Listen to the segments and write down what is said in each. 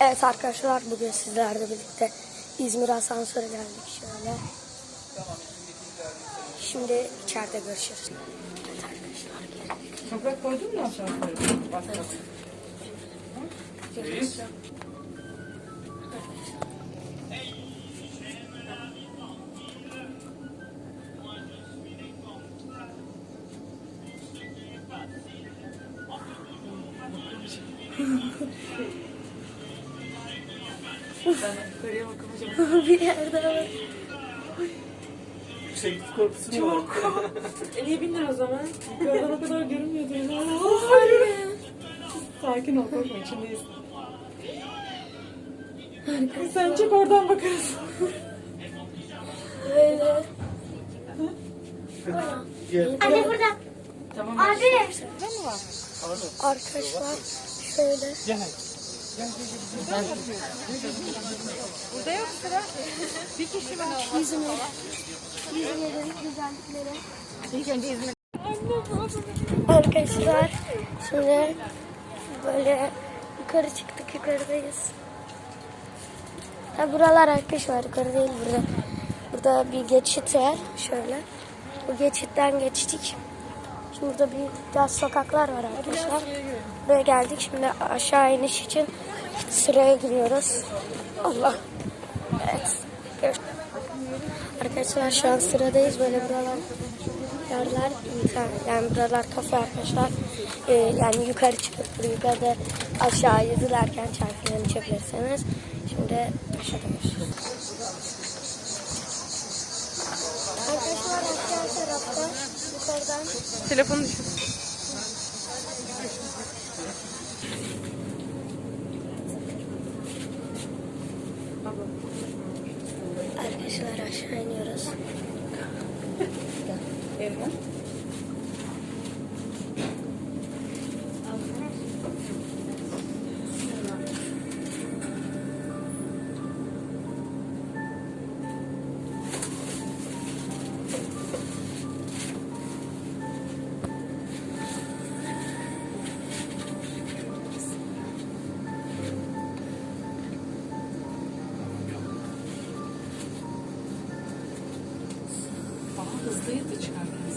Evet arkadaşlar bugün sizlerle birlikte İzmir asansöre geldik şöyle. Şimdi içeride görüşürüz. Evet arkadaşlar geldik. Toprak koydun mu. Ben yukarıya bakamayacağım. Bir yerde var. Yükseklik korkusu mu var? E niye bindin o zaman? Yukarıdan o kadar görünmüyordu. Sakin ol korkma içindeyiz. Sen çık oradan bakarız. Böyle. Gel. Anne burada. Tamam. Abi. Arkadaşlar şöyle. Gel. Burada yok sıra. Bir kişi var. İzmir. İzmir'in güzellikleri. İlk önce İzmir. Arkadaşlar şimdi böyle yukarı çıktık yukarıdayız. Ha, buralar arkadaşlar yukarı değil burada. Burada bir geçit var şöyle. Bu geçitten geçtik. Şimdi burada bir biraz sokaklar var arkadaşlar. Buraya geldik şimdi aşağı iniş için sıraya giriyoruz. Allah. Evet. Arkadaşlar şu an sıradayız böyle buralar yerler yani buralar kafe arkadaşlar Ee, yani yukarı çıkıp yukarıda aşağıya dilerken çay falan içebilirsiniz. Şimdi aşağıda görüşürüz. Arkadaşlar aşağı tarafta yukarıdan Telefonu düşün. arkadaşlar aşağı iniyoruz. Hızlıydı çıkardınız.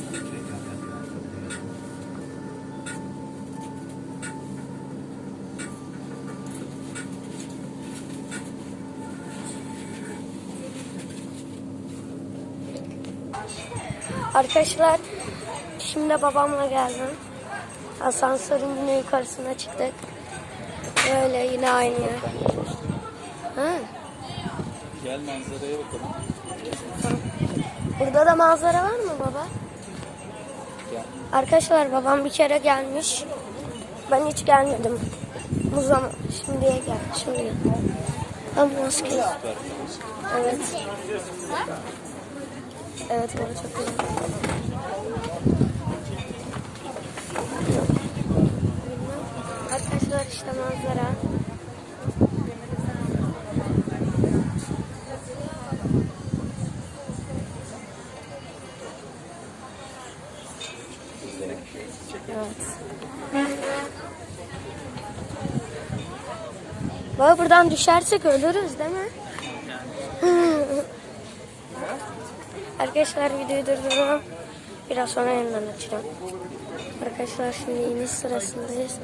Arkadaşlar şimdi babamla geldim. Asansörün yine yukarısına çıktık. Böyle yine aynı. Ha, Gel manzaraya bakalım. Burada da manzara var mı baba? Gel. Arkadaşlar babam bir kere gelmiş. Ben hiç gelmedim. Bu zaman şimdiye gel. Şimdi gel. Ama maske. yok. Evet. Evet bu çok güzel. Arkadaşlar işte manzara. Evet. Baba buradan düşersek ölürüz değil mi? Arkadaşlar videoyu durduruyorum. Biraz sonra yeniden açacağım. Arkadaşlar şimdi iniş sırasındayız.